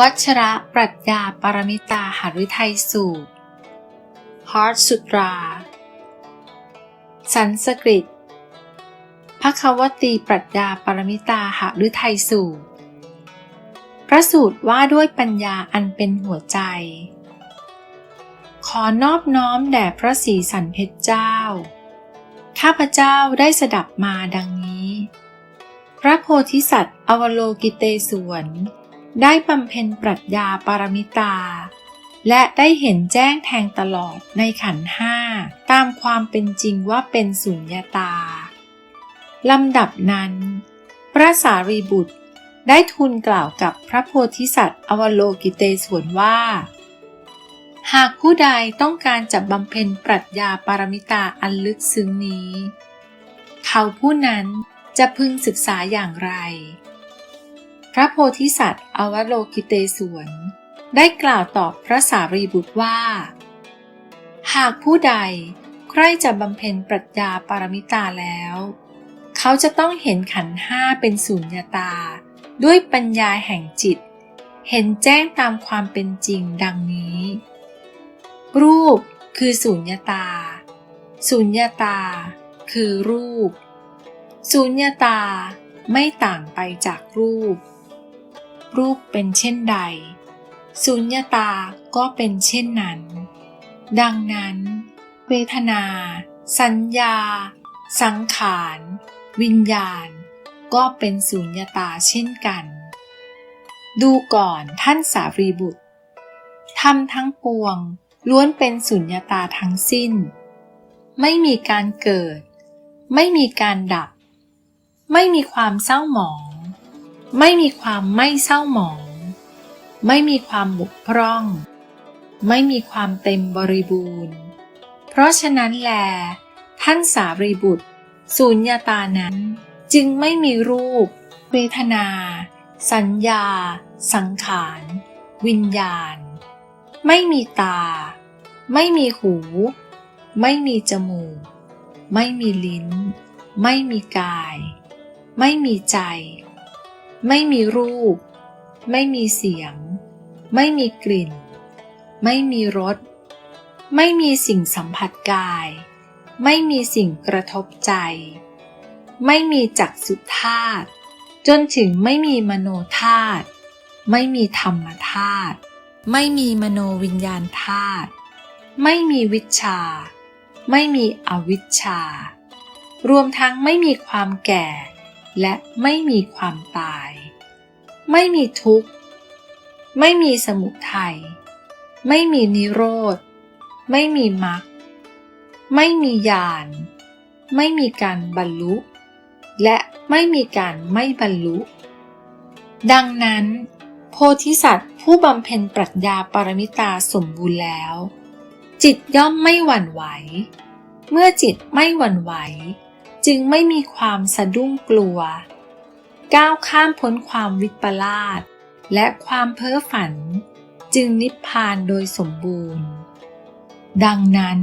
วัชระปรัชญาปรมิตาหฤทัยสูตร Heart Sutra สันสกฤตพระควตีปรัชญาปรมิตาหฤทัยสูตร พระสูตรว่าด้วยปัญญาอันเป็นหัวใจ ขอนอบน้อมแด่พระศรีสันเพชรเจ้า ข้าพเจ้าได้สดับมาดังนี้ พระโพธิสัตว์อวโลกิเตศวน ได้บำเพ็ญปรัชญาปารมิตา และได้เห็นแจ้งแทงตลอดในขันห้าตามความเป็นจริงว่าเป็นสุญญาตา ลำดับนั้น พระสารีบุตรได้ทูลกล่าวกับพระโพธิสัตว์ อวโลกิเตศวนว่า หากผู้ใดต้องการจะบำเพ็ญปรัชญาปารมิตาอันลึกซึ้งนี้ เขาผู้นั้นจะพึงศึกษาอย่างไร พระโพธิสัตว์อวโลกิเตศวน ได้กล่าวตอบพระสารีบุตรว่า หากผู้ใดใครจะบำเพ็ญปรัชญาปารมิตาแล้ว เขาจะต้องเห็นขันห้าเป็นสุญญาตา ด้วยปัญญาแห่งจิต เห็นแจ้งตามความเป็นจริงดังนี้ รูปคือสุญญาตา สุญญาตา คือรูป สุญญาตาไม่ต่างไปจากรูป รูปเป็นเช่นใด สุญญาตาก็เป็นเช่นนั้น ดังนั้น เวทนา สัญญา สังขาร วิญญาณ ก็เป็นสุญญาตาเช่นกัน ดูก่อนท่านสารีบุตรทำทั้งปวงล้วนเป็นสุญญาตาทั้งสิ้น ไม่มีการเกิด ไม่มีการดับ ไม่มีความเศร้าหมอง ไม่มีความไม่เศร้าหมอง ไม่มีความบกพร่อง ไม่มีความเต็มบริบูรณ์ เพราะฉะนั้นแล ท่านสารีบุตรสุญญาตานั้น จึงไม่มีรูป เวทนา สัญญา สังขาร วิญญาณ ไม่มีตา ไม่มีหู ไม่มีจมูก ไม่มีลิ้น ไม่มีกาย ไม่มีใจ ไม่มีรูป ไม่มีเสียง ไม่มีกลิ่น ไม่มีรส ไม่มีสิ่งสัมผัสกาย ไม่มีสิ่งกระทบใจ ไม่มีจักสุธาตุจนถึงไม่มีมโนธาตุไม่มีธรรมธาตุไม่มีมโนวิญญาณธาตุไม่มีวิชา ไม่มีอวิชชารวมทั้งไม่มีความแก่ และไม่มีความตาย ไม่มีทุกข์ ไม่มีสมุทัย ไม่มีนิโรธ ไม่มีมรรค ไม่มีญาณ ไม่มีการบรรลุ และไม่มีการไม่บรรลุ ดังนั้น โพธิสัตว์ผู้บำเพ็ญปรัชญาปรมิตาสมบูรณ์แล้ว จิตย่อมไม่หวั่นไหว เมื่อจิตไม่หวั่นไหว จึงไม่มีความสะดุ้งกลัว ก้าวข้ามพ้นความวิปลาสและความเพ้อฝัน จึงนิพพานโดยสมบูรณ์ ดังนั้น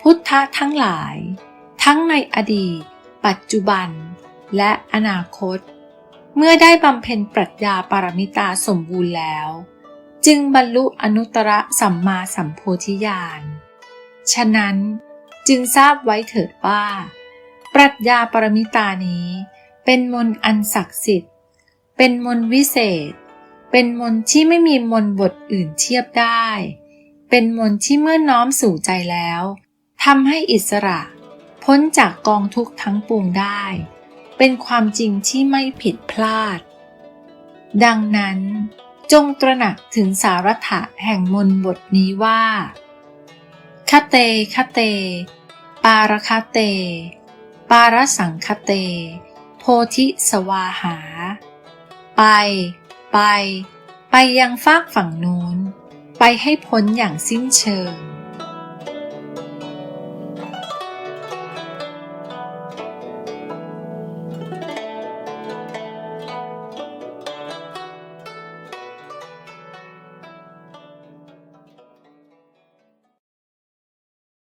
พุทธะทั้งหลาย ทั้งในอดีต ปัจจุบัน และอนาคต เมื่อได้บำเพ็ญปรัชญาปารมิตาสมบูรณ์แล้ว จึงบรรลุอนุตตรสัมมาสัมโพธิญาณ ฉะนั้นจึงทราบไว้เถิดว่า ปรัชญาปรมิตานี้ เป็นมนอันศักดิ์สิทธิ์ เป็นมนวิเศษ เป็นมนที่ไม่มีมนบทอื่นเทียบได้ เป็นมนที่เมื่อน้อมสู่ใจแล้วทำให้อิสระ พ้นจากกองทุกข์ทั้งปวงได้ เป็นความจริงที่ไม่ผิดพลาด ดังนั้น จงตระหนักถึงสาระถะแห่งมนบทนี้ว่าคเตคเต ปารคเต ปารสังคเต โพธิสวาหา ไป ไป ไปยังฟากฝั่งนู้น ไปให้พ้นอย่างสิ้นเชิง